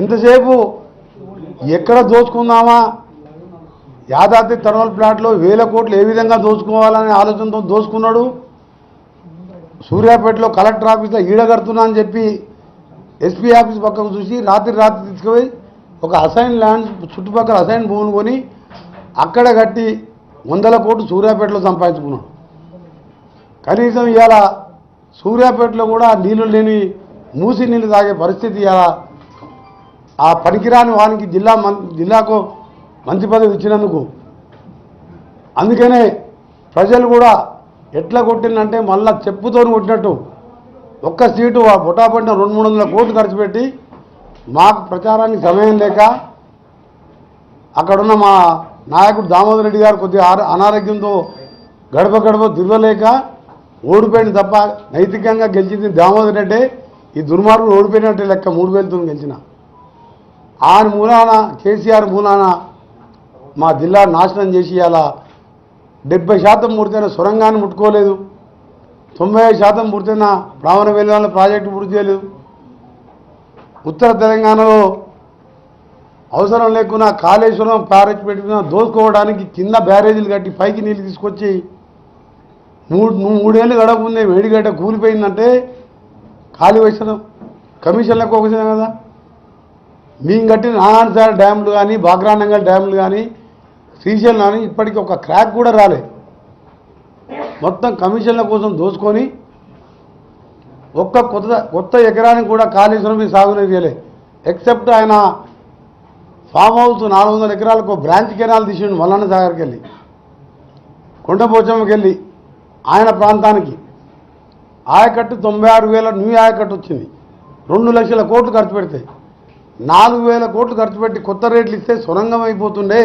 ఇంతసేపు ఎక్కడ దోచుకుందామా? యాదాద్రి థర్మల్ ప్లాంట్లో వేల కోట్లు ఏ విధంగా దోచుకోవాలనే ఆలోచనతో దోచుకున్నాడు? సూర్యాపేటలో కలెక్టర్ ఆఫీస్లో ఈడగడుతున్నా అని చెప్పి ఎస్పీ ఆఫీస్ పక్కకు చూసి రాత్రి రాత్రి తీసుకుపోయి ఒక అసైన్ ల్యాండ్ చుట్టుపక్కల అసైన్ భూమిని కొని అక్కడ కట్టి వందల కోట్లు సూర్యాపేటలో సంపాదించుకున్నాడు. కనీసం ఇవాళ సూర్యాపేటలో కూడా నీళ్ళు లేని మూసి నీళ్ళు తాగే పరిస్థితి ఇవాళ ఆ పనికిరాని వానికి జిల్లా మం జిల్లాకు మంత్రి పదవి ఇచ్చినందుకు. అందుకనే ప్రజలు కూడా ఎట్లా కొట్టిందంటే మళ్ళా చెప్పుతోని కొట్టినట్టు. ఒక్క సీటు ఆ బుటాపడిన రెండు మూడు వందల కోట్లు ఖర్చు పెట్టి మాకు ప్రచారానికి సమయం లేక అక్కడున్న మా నాయకుడు దామోదర్ రెడ్డి గారు కొద్దిగా అనారోగ్యంతో గడప గడప తిరగలేక ఓడిపోయింది తప్ప నైతికంగా గెలిచింది దామోదర్ రెడ్డి. ఈ దుర్మార్గుడు ఓడిపోయినట్టే లెక్క మూడు వేలతో గెలిచిన. ఆయన మూలాన కేసీఆర్ మూలాన మా జిల్లా నాశనం చేసి అలా డెబ్బై శాతం పూర్తయిన సొరంగాన్ని ముట్టుకోలేదు. తొంభై ఐదు శాతం పూర్తయిన బ్రాహ్మణ వెలువల ప్రాజెక్టు పూర్తి చేయలేదు. ఉత్తర తెలంగాణలో అవసరం లేకున్నా కాళేశ్వరం బ్యారేజ్ పెట్టుకున్న దోసుకోవడానికి కింద బ్యారేజీలు కట్టి పైకి నీళ్ళు తీసుకొచ్చి మూడు మూడేళ్ళు గడపముందే వేడిగడ్డ కూలిపోయిందంటే ఖాళీ వేసడం కమిషన్లకు ఒకసారి కదా. మేము కట్టిన నారాయణసాగర్ డ్యాములు కానీ బాగ్రానంగల్ డ్యాములు కానీ శ్రీశైలం కానీ ఇప్పటికీ ఒక క్రాక్ కూడా రాలే. మొత్తం కమిషన్ల కోసం దోచుకొని ఒక్క కొత్త కొత్త ఎకరానికి కూడా కాళేశ్వరం మీద సాగునీరు ఎక్సెప్ట్ ఆయన ఫామ్ హౌస్ నాలుగు వందల ఎకరాలకు బ్రాంచ్ కెనాల్ తీసిండు మల్లన్న సాగర్కి వెళ్ళి కొండపోచమ్మకి వెళ్ళి ఆయన ప్రాంతానికి. ఆయకట్టు తొంభై ఆరు వేల న్యూ ఆయకట్టు వచ్చింది. రెండు లక్షల కోట్లు ఖర్చు పెడతాయి నాలుగు వేల కోట్లు ఖర్చు పెట్టి కొత్త రేట్లు ఇస్తే సొరంగం అయిపోతుండే